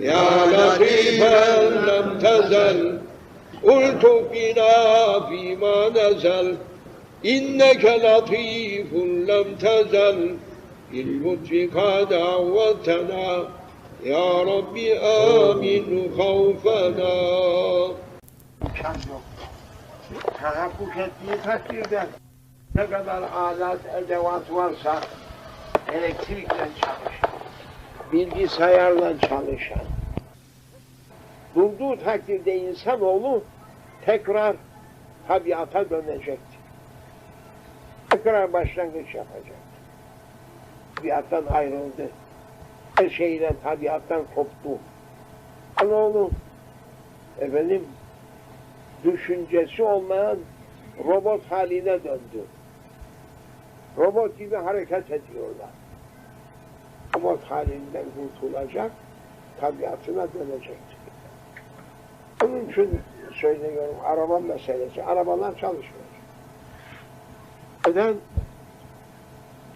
يا لطيفا لم تزل قلت بنا فيما نزل إنك لطيف لم تزل بالمتفق دعوتنا يا ربي آمن خوفنا ne kadar alat, edevat varsa elektrikle çalışır. Bilgisayarla çalışan, durduğu takdirde insanoğlu tekrar tabiata dönecektir. Tekrar başlangıç yapacak. Tabiattan ayrıldı. Her şeyle tabiattan koptu. Insanoğlu efendim düşüncesi olmayan robot haline döndü. Robot gibi hareket ediyorlar. Robot halinden kurtulacak, tabiatına dönecektir. Onun için söylüyorum, araba meselesi. Arabalar çalışmıyor. Neden?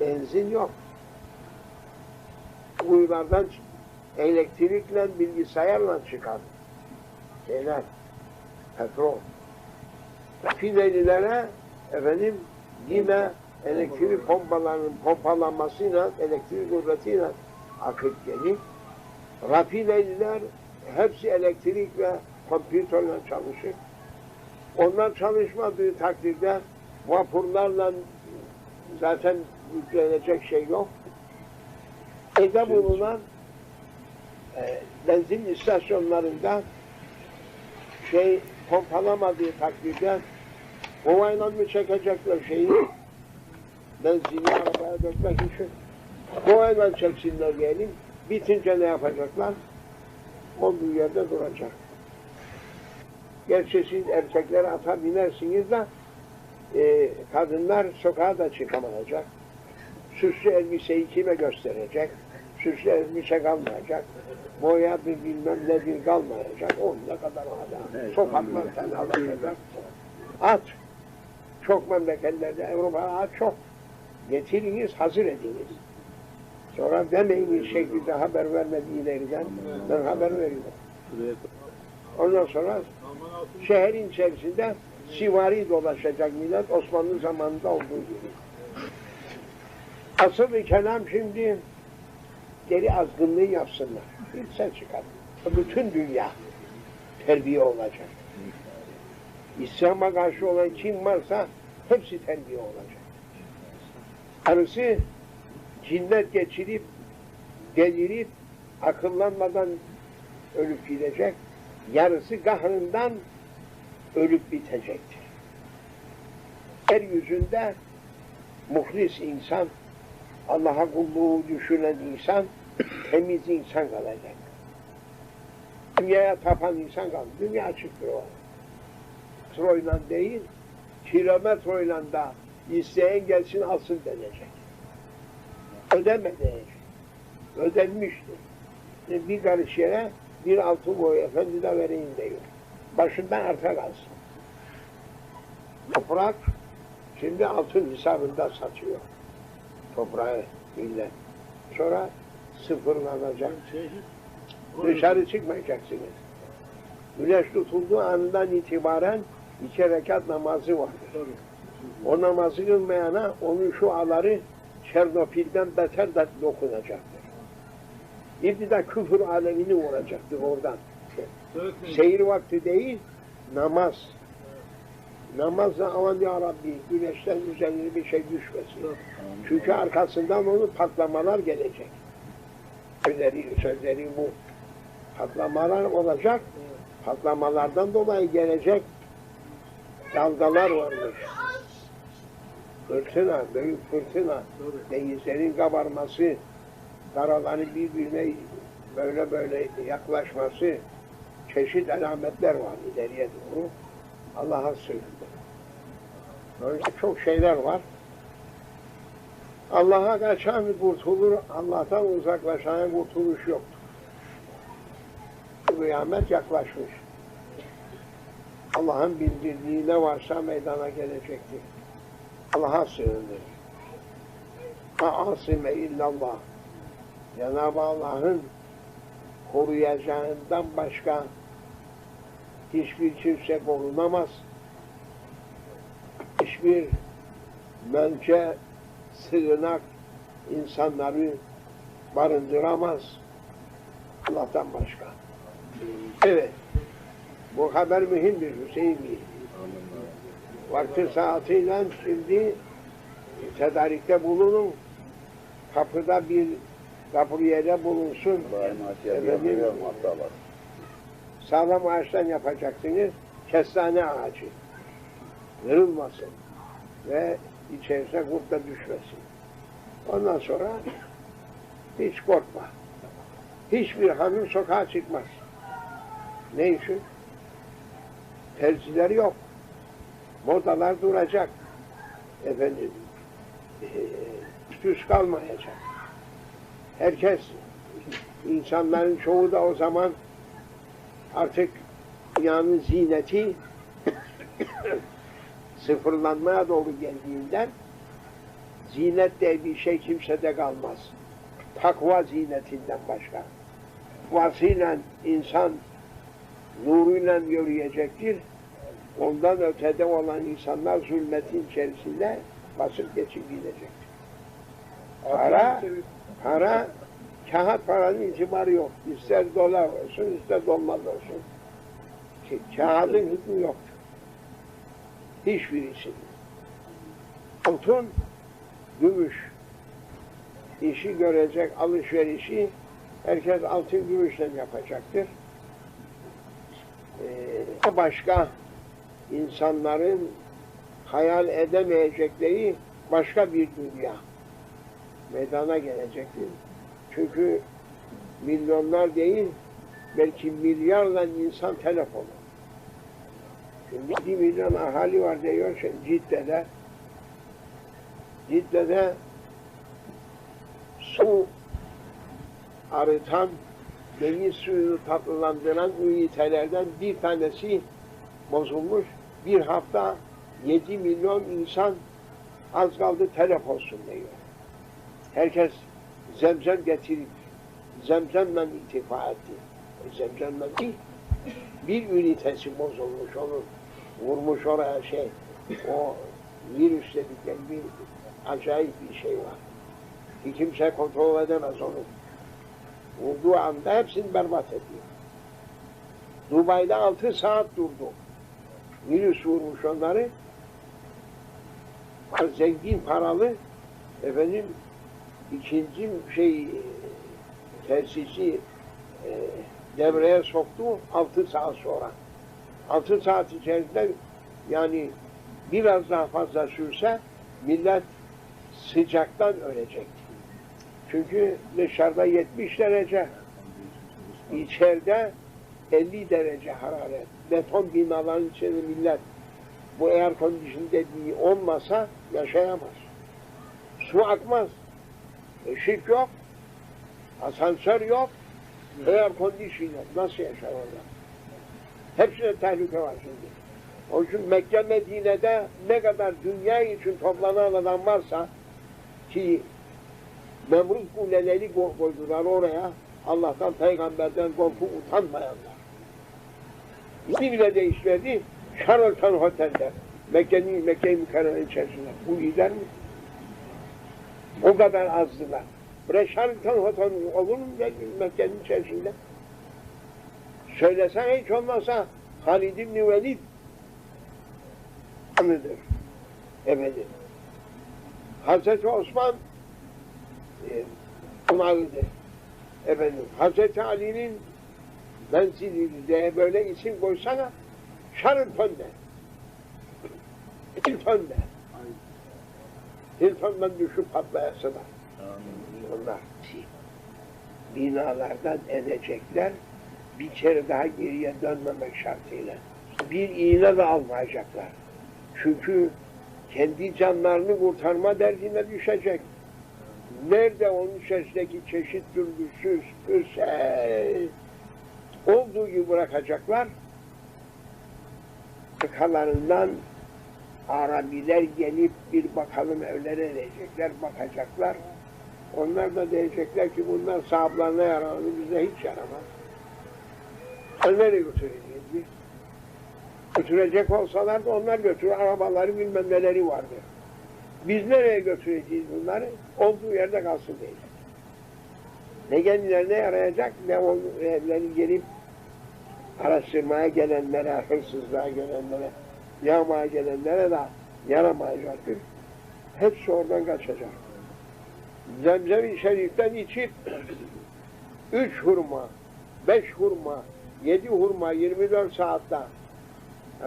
Benzin yok. Kuyulardan elektrikle, bilgisayarla çıkan şeyler petrol. Rafinerilere efendim yine elektrik pompalarının pompalanmasıyla, elektrik kuvvetiyle akıp gelir. Rafineriler hepsi elektrik ve kompüterle çalışır. Onlar çalışmadığı takdirde vapurlarla zaten yüklenecek şey yok. Evde bulunan e, benzin istasyonlarında şey pompalamadığı takdirde kovayla mı çekecekler şeyi benzini arabaya dökmek için kovayla çeksinler diyelim bitince ne yapacaklar olduğu yerde duracak gerçi siz erkekler ata binersiniz de e, kadınlar sokağa da çıkamayacak süslü elbiseyi kime gösterecek süslü elbise kalmayacak boya bir bilmem ne bir kalmayacak. On ne kadar hala. Sokaklar fenalaşacak. At. Çok memleketlerde Avrupa'da at çok. Getiriniz, hazır ediniz. Sonra demeyin bir şekilde haber vermediğilerinden ben haber veriyorum. Ondan sonra şehrin içerisinde sivari dolaşacak millet Osmanlı zamanında olduğu gibi. Asıl kelam şimdi geri azgınlığı yapsınlar. Bir sen çıkar. Bütün dünya terbiye olacak. İslam'a karşı olan kim varsa hepsi terbiye olacak. Arısı cinnet geçirip, delirip, akıllanmadan ölüp gidecek. Yarısı kahrından ölüp bitecektir. Yeryüzünde muhlis insan, Allah'a kulluğu düşünen insan, temiz insan kalacak. Dünyaya tapan insan kaldı. Dünya çıktı o. Metroyla değil, kilometreyle da isteyen gelsin alsın denecek. Ödeme diyecek. Ödenmiştir. E, Bir karış yere bir altın boy efendi de vereyim diyor. Başından arta kalsın. Toprak şimdi altın hesabında satıyor. Toprağı millet. Sonra sıfırlanacak. Dışarı çıkmayacaksınız. Güneş tutulduğu anından itibaren iki rekat namazı vardır. O namazı kılmayana onun şu aları Çernopil'den beter de dokunacaktır. De küfür alemini vuracaktır oradan. Seyir vakti değil, namaz. Namazla aman ya Rabbi güneşten üzerine bir şey düşmesin. Çünkü arkasından onu patlamalar gelecek. Sözleri, sözleri bu. Patlamalar olacak. Patlamalardan dolayı gelecek dalgalar varmış. Fırtına, büyük fırtına, denizlerin kabarması, karaların birbirine böyle böyle yaklaşması, çeşit alametler var ileriye doğru. Allah'a sığındı. Böyle çok şeyler var. Allah'a kaçan kurtulur, Allah'tan uzaklaşan kurtuluş yoktur. Kıyamet yaklaşmış. Allah'ın bildirdiği ne varsa meydana gelecektir. Allah'a sığınır. Ma asime illallah. Cenab-ı Allah'ın koruyacağından başka hiçbir kimse korunamaz. Hiçbir mence, sığınak insanları barındıramaz. Allah'tan başka. Evet. Bu haber mühimdir Hüseyin Bey. Vakti saatiyle şimdi tedarikte bulunun. Kapıda bir kapıyere bulunsun. Efendim, sağlam ağaçtan yapacaksınız. Kestane ağacı. Kırılmasın. Ve içerisine kurt da düşmesin. Ondan sonra hiç korkma. Hiçbir hanım sokağa çıkmaz. Ne için? Tercihleri yok. Modalar duracak. Efendim, eee, düz kalmayacak. Herkes, insanların çoğu da o zaman artık dünyanın zineti sıfırlanmaya doğru geldiğinden zinet diye bir şey kimsede kalmaz. Takva zinetinden başka. Takvasıyla insan nuruyla yürüyecektir. Ondan ötede olan insanlar zulmetin içerisinde basıp geçip gidecektir. Para, para, kağıt paranın itibarı yok. İster dolar olsun, ister dolmaz olsun. Ka- Kağıdın hükmü yoktur. Hiçbirisi. Altın, gümüş. işi görecek alışverişi herkes altın gümüşle yapacaktır. Ee, başka insanların hayal edemeyecekleri başka bir dünya meydana gelecektir. Çünkü milyonlar değil, belki milyarla insan telef. Şimdi bir milyon ahali var diyor Cidde'de. Cidde'de su arıtan, deniz suyunu tatlılandıran ünitelerden bir tanesi bozulmuş. Bir hafta 7 milyon insan az kaldı telef olsun diyor. Herkes zemzem getirip zemzemle itifa etti. E, zemzemle değil, bir ünitesi bozulmuş onun. Vurmuş oraya şey, o virüs dedikleri bir acayip bir şey var. Ki kimse kontrol edemez onu. Vurduğu anda hepsini berbat ediyor. Dubai'de altı saat durdu. Virüs vurmuş onları. Zengin paralı efendim ikinci şey tesisi e, devreye soktu altı saat sonra. Altı saat içerisinde yani biraz daha fazla sürse millet sıcaktan ölecekti. Çünkü dışarıda 70 derece, içeride 50 derece hararet. Beton binaların içinde millet bu air condition dediği olmasa yaşayamaz. Su akmaz. Işık yok. Asansör yok. Air condition yok. Nasıl yaşar orada? Hepsine tehlike var şimdi. Onun için Mekke Medine'de ne kadar dünya için toplanan adam varsa ki Nemrut kuleleri ko- koydular oraya. Allah'tan, peygamberden korkup utanmayanlar. Bile değişmedi. Sheraton Otel'de. Mekke'nin, Mekke-i Mükerreme içerisinde. Bu gider mi? O kadar azdılar. Bre Sheraton Otel olur mu Mekke'nin içerisinde? Söylesen hiç olmazsa Halid İbni Velid anıdır. Efendim. Hazreti Osman e, Umar'ıdır. Efendim, Hazreti Ali'nin menzili diye böyle isim koysana Şarılton de. Hilton de. Hilton'dan düşüp patlayasılar. Onlar binalardan edecekler bir kere daha geriye dönmemek şartıyla. Bir iğne de almayacaklar. Çünkü kendi canlarını kurtarma derdine düşecek. Nerede onun içerisindeki çeşit dürbüsüz, püse olduğu gibi bırakacaklar. Arkalarından Arabiler gelip bir bakalım evlere diyecekler, bakacaklar. Onlar da diyecekler ki bunlar sahiplerine yarar, bize hiç yaramaz. Nereye götüreceğiz? Götürecek olsalar da onlar götürür. Arabaları bilmem neleri vardı. Biz nereye götüreceğiz bunları? Olduğu yerde kalsın değil. Ne kendilerine yarayacak ne o evleri gelip araştırmaya gelenlere, hırsızlığa gelenlere, yağmaya gelenlere de yaramayacaktır. Hepsi oradan kaçacak. Zemzem-i Şerif'ten içip üç hurma, beş hurma, yedi hurma 24 saatte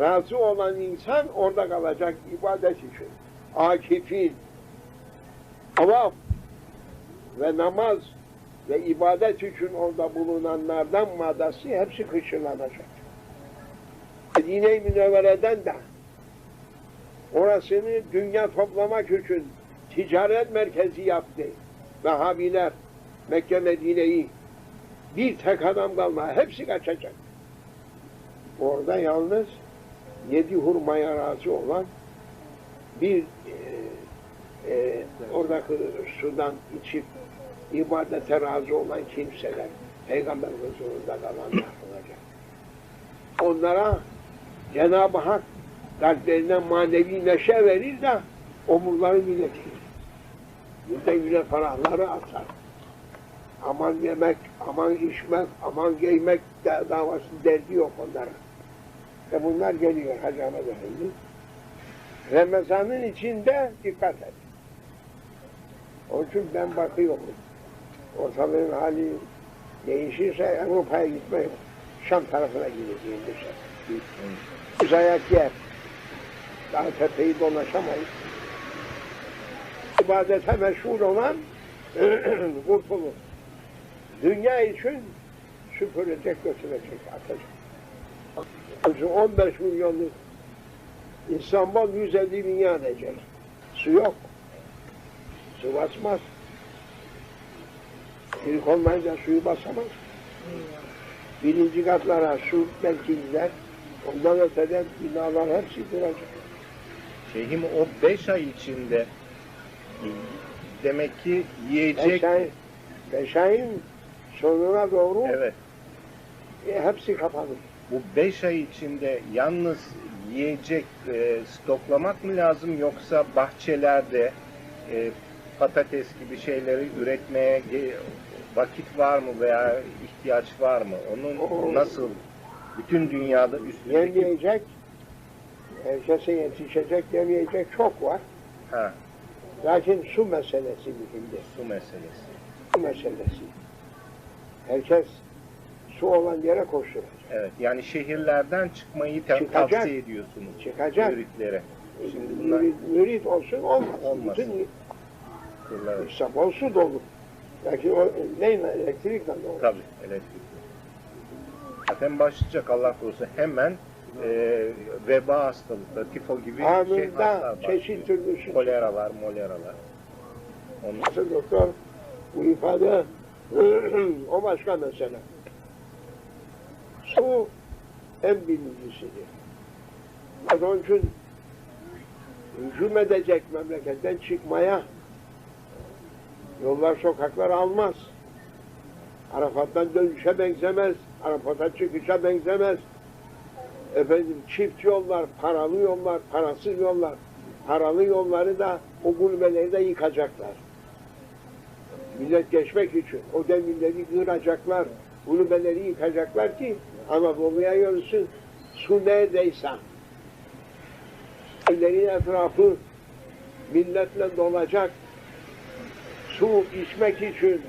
razı olan insan orada kalacak ibadet için. Akifin, avam ve namaz ve ibadet için orada bulunanlardan madası hepsi kışırlanacak. Medine-i Münevvere'den de orasını dünya toplamak için ticaret merkezi yaptı. Vehhabiler Mekke Medine'yi bir tek adam kalma. Hepsi kaçacak. Orada yalnız yedi hurmaya razı olan bir e, e, oradaki sudan içip ibadete razı olan kimseler Peygamber huzurunda kalanlar olacak. Onlara Cenab-ı Hak kalplerine manevi neşe verir de omurları milletir. Yüzden yüze ferahları atar. Aman yemek, aman içmek, aman giymek davası derdi yok onlara. Ve bunlar geliyor Hacı Ahmet Efendi. Ramazan'ın içinde dikkat et. Onun için ben bakıyorum. Ortalığın hali değişirse Avrupa'ya gitme yok. Şam tarafına gideceğim bir şey. Biz ayak yer. Daha tepeyi dolaşamayız. İbadete meşhur olan kurtulur. Dünya için süpürecek, götürecek, atacak. Şu 15 milyonluk İstanbul 150 milyon edecek. Su yok. Su basmaz. İlk olmayınca suyu basamaz. Birinci katlara su belki gider. Ondan öteden binalar hepsi duracak. Şeyhim o beş ay içinde demek ki yiyecek Beş ay, beş ayın sonuna doğru evet e, hepsi kapalı. bu beş ay içinde yalnız yiyecek e, stoklamak mı lazım yoksa bahçelerde e, patates gibi şeyleri üretmeye vakit var mı veya ihtiyaç var mı? Onun O- nasıl bütün dünyada üstündeki Yemeyecek, herkese yetişecek yemeyecek çok var. ha, Lakin su meselesi mühimdir. su meselesi. Su meselesi. Herkes su olan yere koşturacak. Evet yani şehirlerden çıkmayı Çıkacak. tavsiye ediyorsunuz Çıkacak. müritlere. Şimdi bunlar Mürit, mürit olsun olmaz. Olmaz. Bütün kurlar. İstanbul su dolu. Lakin o neyle elektrikle dolu. Tabii elektrik. Zaten başlayacak Allah korusun hemen e, veba hastalıkları, tifo gibi şey Anında hastalar başlıyor. çeşit türlü su. Koleralar, moleralar. Onun, Nasıl doktor bu ifade o başka mesele. Su en birincisidir. Onun için hücum edecek memleketten çıkmaya yollar sokaklar almaz. Arafat'tan dönüşe benzemez. Arafat'a çıkışa benzemez. Efendim çift yollar, paralı yollar, parasız yollar. Paralı yolları da o gulbeleri de yıkacaklar. Millet geçmek için o demirleri kıracaklar, gulbeleri yıkacaklar ki Anadolu'ya yürüsün. Su neredeyse. Evlerin etrafı milletle dolacak. Su içmek için,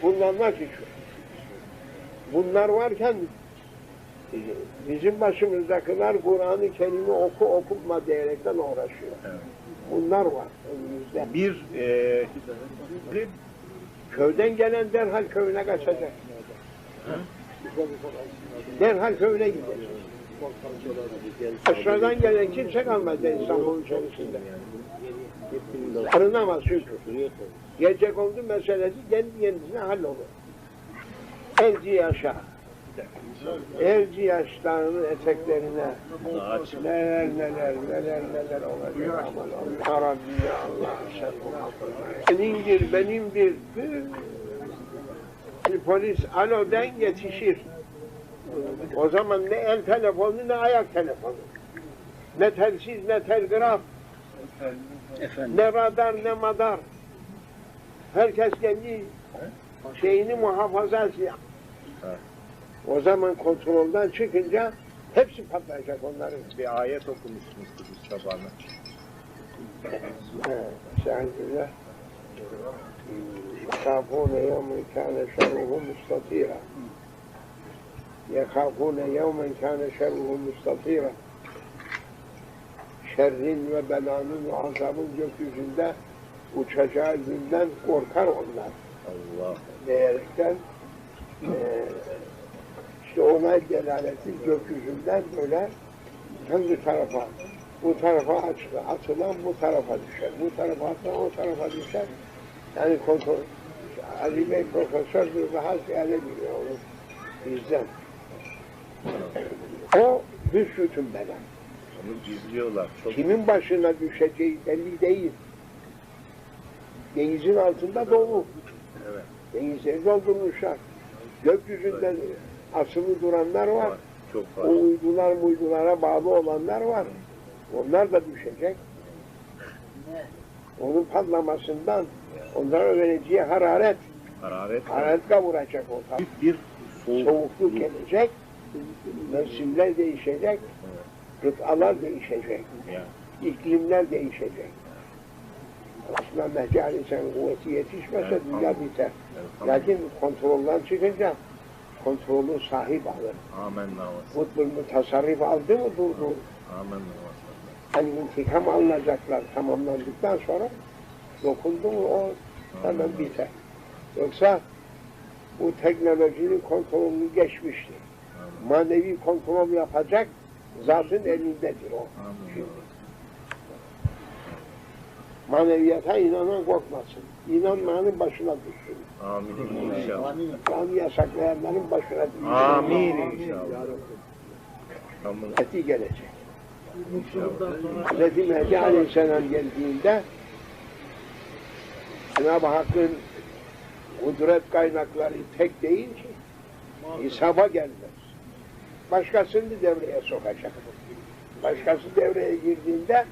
kullanmak için. Bunlar varken bizim başımızdakiler Kur'an-ı Kerim'i oku okutma diyerekten uğraşıyor. Evet. Bunlar var önümüzde. bir e, Köyden gelen derhal köyüne kaçacak. Derhal köyüne gidecek. Aşağıdan gelen kimse kalmadı İstanbul'un içerisinde. Arınamaz çünkü. Gelecek oldu meselesi kendi kendisine hallolur. Elci yaşa. Elci yaşlarının eteklerine neler neler neler neler olacak. Allah Rabbi ya Allah sen Senindir benimdir. Bir polis aloden yetişir. O zaman ne el telefonu ne ayak telefonu. Ne telsiz ne telgraf. Ne radar ne madar. Herkes kendi şeyini muhafaza ediyor. Evet. O zaman kontrolden çıkınca hepsi patlayacak onların. Bir ayet okumuşsunuz Kudüs sabahına. Estağfirullah. يخافون يوما كان شره مستطيرا يخافون يوما كان شره مستطيرا şerrin ve belanın ve azabın gökyüzünde uçacağı günden korkar onlar Allah. diyerekten eee işte ona delaleti gökyüzünden böyle hangi tarafa bu tarafa açtı, atılan bu tarafa düşer, bu tarafa atılan o tarafa düşer. Yani kontrol, Ali Bey profesördür, daha ziyade biliyor onu bizden. O büsbütün bela. Onu gizliyorlar. Çok Kimin başına düşeceği belli değil. Denizin altında dolu. Evet. Denizleri doldurmuşlar. Gökyüzünde asılı duranlar var. Çok O uydular uydulara bağlı olanlar var. Onlar da düşecek. Onun patlamasından onlara vereceği hararet, Hararet. hararet kavuracak o. Büyük bir soğuk. Soğukluk gelecek, mevsimler değişecek, rıtalar değişecek, Yani. iklimler değişecek. Aslında Mehdi Aleyhisselam'ın kuvveti yetişmese Evet, dünya tamam. biter. Evet, tamam. Lakin kontrolden çıkınca kontrolü sahip alır. Amen namazı. Kutbul tasarruf aldı mı durdu. Amen namazı. Hani intikam alınacaklar tamamlandıktan sonra dokundu mu o hemen biter. Yoksa bu teknolojinin kontrolünü geçmişti. Manevi kontrol yapacak zatın elindedir o. Amin. Maneviyata inanan korkmasın. İnanmayanın başına düşsün. Amin inşallah. Kanı yasaklayanların başına düşsün. Amin inşallah. Eti gelecek. Hz. Mehdi Aleyhisselam geldiğinde Cenab-ı Hakk'ın kudret kaynakları tek değil ki hesaba gelmez. Başkasını devreye sokacak. Başkası devreye girdiğinde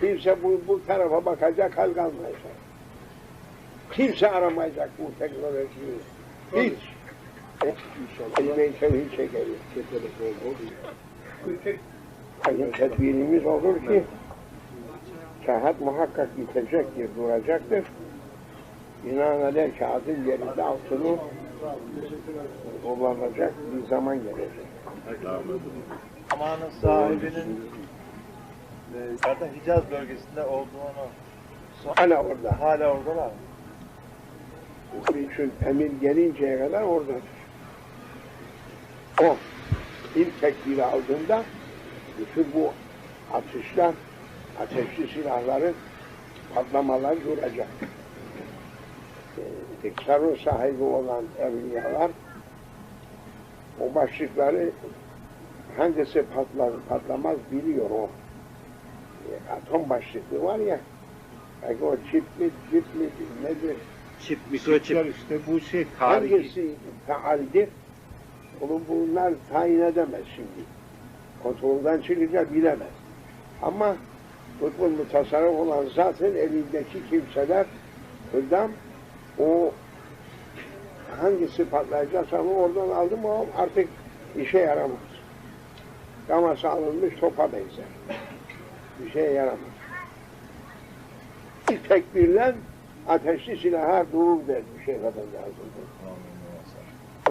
kimse bu, bu tarafa bakacak hal kalmayacak. Kimse aramayacak bu teknolojiyi. Hiç. Kelime-i tevhid çekeriz. Yani tedbirimiz olur ki kağıt muhakkak bitecektir, duracaktır. Binaenaleyh kağıdın yerinde altını kullanacak bir zaman gelecek. Zamanın sahibinin e, zaten Hicaz bölgesinde olduğunu Hala orada. hala oradalar. Onun için emir gelinceye kadar oradadır. O ilk tekbiri aldığında bütün bu atışlar, ateşli silahların patlamalar duracak. Ee, İktisarın sahibi olan evliyalar o başlıkları hangisi patlar, patlamaz biliyor o. Atom başlıklı var ya, belki o çip mi, çip mi, nedir? Çip, Mikroçipler işte bu şey tarihi. Hangisi faaldir? Onu bunlar tayin edemez şimdi. Kontrolden çıkınca bilemez. Ama kutbun mutasarrıf olan zatın elindeki kimseler hüddam o hangisi patlayacaksa onu oradan aldı mı o artık işe yaramaz. Gamasa alınmış topa benzer. Bir şeye yaramaz. İlk tekbirle ateşli silaha durur der bir şey kadar lazımdır.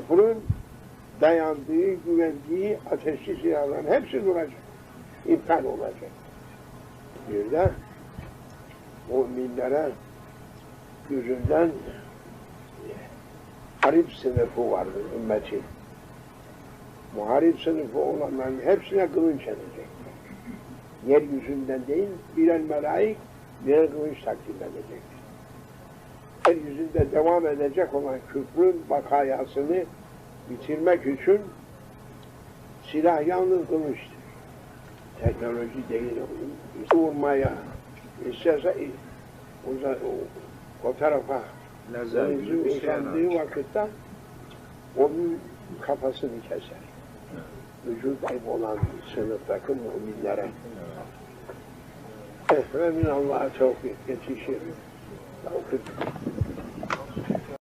Bunun dayandığı, güvendiği ateşli silahların hepsi duracak. İptal olacak. Bir de müminlere yüzünden harip sınıfı vardır ümmetin. Muharip sınıfı olanların hepsine kılınç edecek. Yeryüzünden değil, birer melaik, birer kılınç takdim edecek. Yeryüzünde devam edecek olan küfrün bakayasını bitirmek için silah yalnız kılıçtır. Teknoloji değil. Vurmaya isterse o, o, o tarafa Lazer gibi bir şey vakitte onun kafasını keser. Vücut olan sınıftaki müminlere ve min Allah'a tevfik yetişir. Tevfik